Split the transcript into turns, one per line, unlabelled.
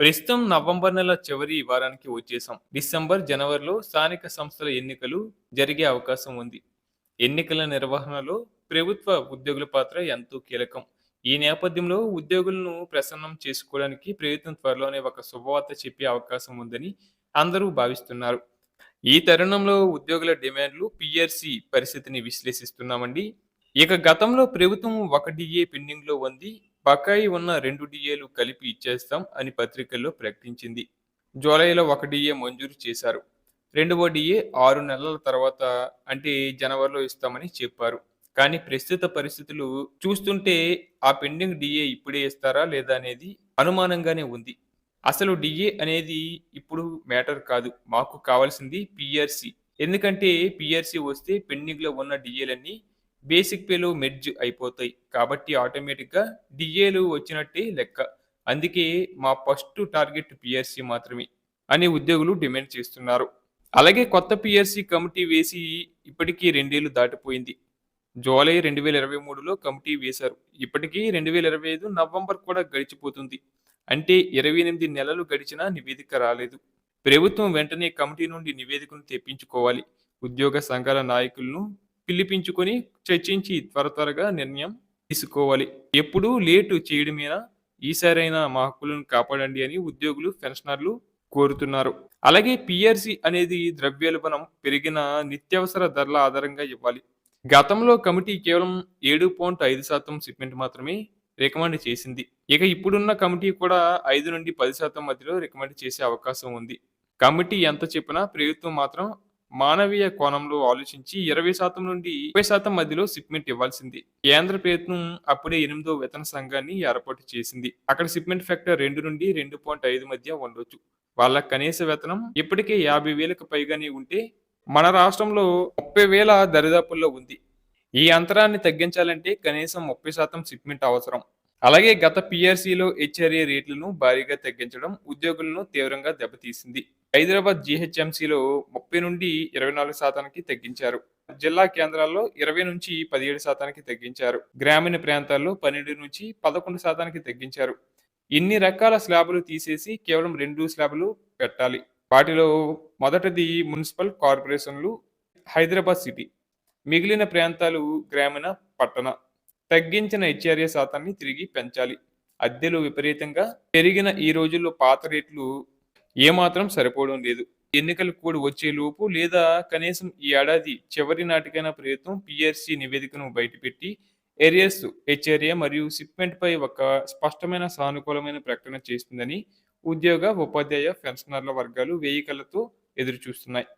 ప్రస్తుతం నవంబర్ నెల చివరి వారానికి వచ్చేసాం. డిసెంబర్ జనవరిలో స్థానిక సంస్థల ఎన్నికలు జరిగే అవకాశం ఉంది. ఎన్నికల నిర్వహణలో ప్రభుత్వ ఉద్యోగుల పాత్ర ఎంతో కీలకం. ఈ నేపథ్యంలో ఉద్యోగులను ప్రసన్నం చేసుకోవడానికి ప్రభుత్వం త్వరలోనే ఒక శుభవార్త చెప్పే అవకాశం ఉందని అందరూ భావిస్తున్నారు. ఈ తరుణంలో ఉద్యోగుల డిమాండ్లు పిఆర్సి పరిస్థితిని విశ్లేషిస్తున్నామండి. ఇక గతంలో ప్రభుత్వం ఒక డిఏ పెండింగ్లో ఉంది. బకాయి ఉన్న రెండు డిఏలు కలిపి ఇచ్చేస్తాం అని పత్రికల్లో ప్రకటించింది. జూలైలో ఒక డిఏ మంజూరు చేశారు. రెండవ డిఏ ఆరు నెలల తర్వాత అంటే జనవరిలో ఇస్తామని చెప్పారు. కానీ ప్రస్తుత పరిస్థితులు చూస్తుంటే ఆ పెండింగ్ డిఏ ఇప్పుడే ఇస్తారా లేదా అనేది అనుమానంగానే ఉంది. అసలు డిఏ అనేది ఇప్పుడు మ్యాటర్ కాదు. మాకు కావాల్సింది పిఆర్సి. ఎందుకంటే పిఆర్సి వస్తే పెండింగ్లో ఉన్న డిఏలన్నీ బేసిక్ పేలో మెర్జ్ అయిపోతాయి కాబట్టి ఆటోమేటిక్గా డిఏలు వచ్చినట్టే లెక్క. అందుకే మా ఫస్ట్ టార్గెట్ పిఎస్సి మాత్రమే అని ఉద్యోగులు డిమాండ్ చేస్తున్నారు. అలాగే కొత్త పిఎస్సి కమిటీ వేసి ఇప్పటికీ రెండేళ్ళు దాటిపోయింది. జూలై రెండు వేల ఇరవై మూడులో కమిటీ వేశారు. ఇప్పటికీ రెండు వేల ఇరవై ఐదు నవంబర్ కూడా గడిచిపోతుంది. అంటే ఇరవై ఎనిమిది నెలలు గడిచినా నివేదిక రాలేదు. ప్రభుత్వం వెంటనే కమిటీ నుండి నివేదికను తెప్పించుకోవాలి. ఉద్యోగ సంఘాల నాయకులను పిలిపించుకొని చర్చించి త్వర త్వరగా నిర్ణయం తీసుకోవాలి. ఎప్పుడూ లేటు చేయడమేనా ఈసారైనా మా హక్కులను కాపాడండి అని ఉద్యోగులు పెన్షనర్లు కోరుతున్నారు. అలాగే పిఆర్సి అనేది ద్రవ్యోల్బణం పెరిగిన నిత్యావసర ధరల ఆధారంగా ఇవ్వాలి. గతంలో కమిటీ కేవలం ఏడు పాయింట్ ఐదు శాతం సిమెంట్ మాత్రమే రికమెండ్ చేసింది. ఇక ఇప్పుడున్న కమిటీ కూడా ఐదు నుండి పది శాతం మధ్యలో రికమెండ్ చేసే అవకాశం ఉంది. కమిటీ ఎంత చెప్పినా ప్రభుత్వం మాత్రం మానవీయ కోణంలో ఆలోచించి ఇరవై శాతం నుండి ముప్పై శాతం మధ్యలో సిప్మెంట్ ఇవ్వాల్సింది. కేంద్ర ప్రయత్నం అప్పుడే ఎనిమిదో వేతన సంఘాన్ని ఏర్పాటు చేసింది. అక్కడ సిప్మెంట్ ఫ్యాక్టర్ రెండు నుండి రెండు పాయింట్ ఐదు మధ్య ఉండొచ్చు. వాళ్ళ కనీస వేతనం ఇప్పటికే యాభై వేలకు పైగానే ఉంటే మన రాష్ట్రంలో ముప్పై వేల దరిదాపుల్లో ఉంది. ఈ అంతరాన్ని తగ్గించాలంటే కనీసం ముప్పై శాతం సిప్మెంట్ అవసరం. అలాగే గత పిఆర్సీలో హెచ్ఆర్ఏ రేట్లను భారీగా తగ్గించడం ఉద్యోగులను తీవ్రంగా దెబ్బతీసింది. హైదరాబాద్ జీహెచ్ఎంసీలో ముప్పై నుండి ఇరవై నాలుగు శాతానికి తగ్గించారు. జిల్లా కేంద్రాల్లో ఇరవై నుంచి పదిహేడు శాతానికి తగ్గించారు. గ్రామీణ ప్రాంతాల్లో పన్నెండు నుంచి పదకొండు శాతానికి తగ్గించారు. ఇన్ని రకాల స్లాబులు తీసేసి కేవలం రెండు స్లాబులు పెట్టాలి. వాటిలో మొదటిది మున్సిపల్ కార్పొరేషన్లు హైదరాబాద్ సిటీ. మిగిలిన ప్రాంతాలు గ్రామీణ పట్టణ. తగ్గించిన హెచ్ఆర్ఏ శాతాన్ని తిరిగి పెంచాలి. అద్దెలు విపరీతంగా పెరిగిన ఈ రోజుల్లో పాత రేట్లు ఏమాత్రం సరిపోవడం లేదు. ఎన్నికలు కూడా వచ్చే లోపు లేదా కనీసం ఈ ఏడాది చివరి నాటికైనా ప్రయత్నం పిఆర్సి నివేదికను బయటపెట్టి ఏరియస్ హెచ్ఆర్ఏ మరియు సిప్మెంట్ పై ఒక స్పష్టమైన సానుకూలమైన ప్రకటన చేస్తుందని ఉద్యోగ ఉపాధ్యాయ పెన్షనర్ల వర్గాలు వేయికలతో ఎదురు చూస్తున్నాయి